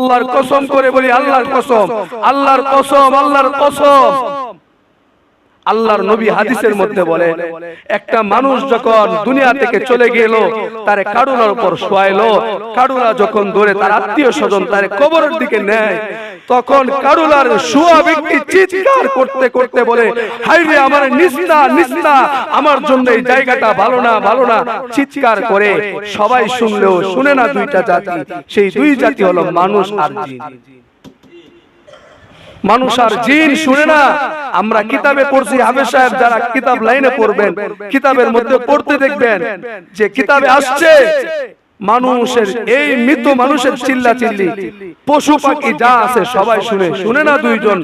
আল্লাহর কসম করে বলি, আল্লাহর কসম আল্লাহর কসম আল্লাহর কসম। আল্লাহর নবী হাদিসের মধ্যে বলে, একটা মানুষ যখন দুনিয়া থেকে চলে গেল, তারে কারুনার উপর শোয়াইলো। কারুরা যখন ধরে তার আত্মীয় স্বজন তারে কবরের দিকে নেয়। তখন কারুলার শোয়া ব্যক্তি চিৎকার করতে করতে বলে হাই রে আমার নিস্তা নিস্তা আমার জন্য এই জায়গাটা ভালো না ভালো না। চিৎকার করে সবাই শুনলেও শুনে না দুইটা জাতি। সেই দুই জাতি হলো মানুষ আর জিন। মানুষ আর জিন শুনে না। আমরা কিতাবে পড়ছি হাফেজ সাহেব যারা কিতাব লাইনে পড়বেন কিতাবের মধ্যে পড়তে দেখবেন যে কিতাবে আসছে। মানুষের এই মৃত মানুষের চিল্লা চিল্লি পশু পাখি যা আছে সবাই শুনে। শুনে না দুইজন?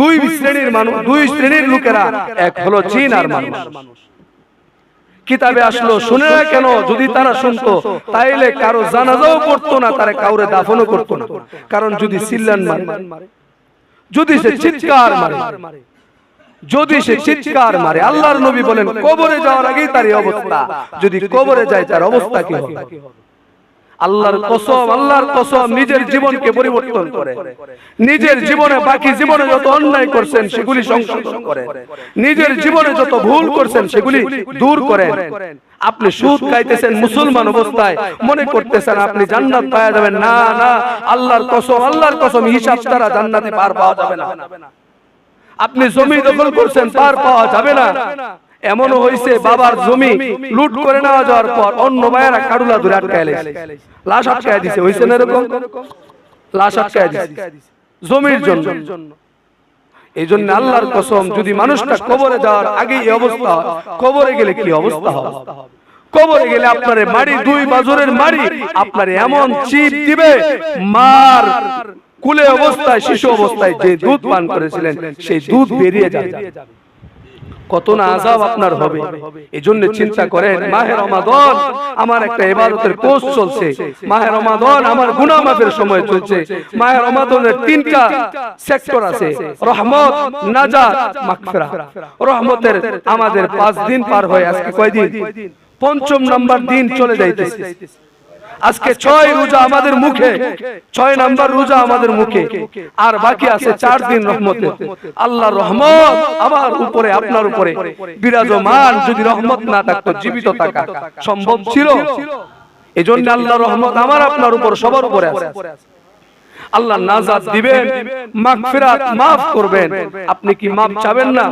দুই শ্রেণির মানুষ, দুই শ্রেণির লোকেরা। এক হলো জিন আর মানুষ। কিতাবে আসলো, শুনে কেন? যদি তারা শুনতো, তাইলে কারও জানাজাও পড়তো না কাউরে দাফনও করতো না। কারণ যদি মারে, যদি সে চিৎকার মারে, যদি সে চিৎকার মারে, আল্লাহর নবী বলেন, কবরে যাওয়ার আগেই তার অবস্থা। যদি কবরে যায়, তার অবস্থা কি হবে? আল্লাহর কসম আল্লাহর কসম নিজের জীবনকে পরিবর্তন করে। নিজের জীবনে বাকি জীবনে যত অন্যায় করছেন সেগুলি সংশোধন করে। নিজের জীবনে যত ভুল করছেন সেগুলি দূর করেন। আপনি সুদ খাইতেছেন মুসলমান অবস্থায় মনে করতেছেন আপনি জান্নাত পাওয়া যাবেন। না না আল্লাহর কসম আল্লাহর কসম হিসাব ছাড়া জান্নাতে পার পাওয়া যাবে না। আপনি জমি দখল করছেন পার পাওয়া যাবে না। এমনও হয়েছে বাবার জমি লুট করে নেওয়া যাওয়ার পর অন্য ভাইয়েরা কারুলা ধরে আটকায়। লাশ আটকায় দিছে হয়েছে না এরকম? লাশ আটকায় দিছে। জমির জন্য। এই জন্য আল্লাহর কসম যদি মানুষটা কবরে যাওয়ার আগে এই অবস্থা কবরে গেলে কি অবস্থা হবে? কবরে গেলে আপনার মারি দুই বাজরের মারি আপনার এমন চিপ দিবে মার কুলে অবস্থায় শিশু অবস্থায় যে দুধ পান করেছিলেন সেই দুধ বেরিয়ে যাবে। কত না আজাব আপনার হবে। এই জন্য চিন্তা করেন মাহে রমাদন আমার একটা এবাদতের কোর্স চলছে। মাহে রমাদন আমার গুনাহ মাফের সময় চলছে। মাহে রমাদনের তিনটা সেক্টর আছে। রহমত নাজাত মাগফিরাত রহমতের আমাদের পাঁচ দিন পার হয়ে আজকে কয়দিন? পঞ্চম নাম্বার দিন চলে যাইতেছে। আজকে ছয় রোজা আমাদের মুখে ছয় নাম্বার রোজা আমাদের মুখে। আর বাকি আছে চার দিন রহমতে। আল্লাহ রহমত। আমার উপরে আপনার উপরে। বিরাজমান যদি রহমত না থাকতো জীবিত থাকা সম্ভব ছিল? এই জন্য আল্লাহ রহমত আমার আপনার উপর সবার উপরে আছে। আল্লাহ নাজাত দিবেন মাগফিরাত মাফ করবেন। আপনি কি মাফ চাবেন না?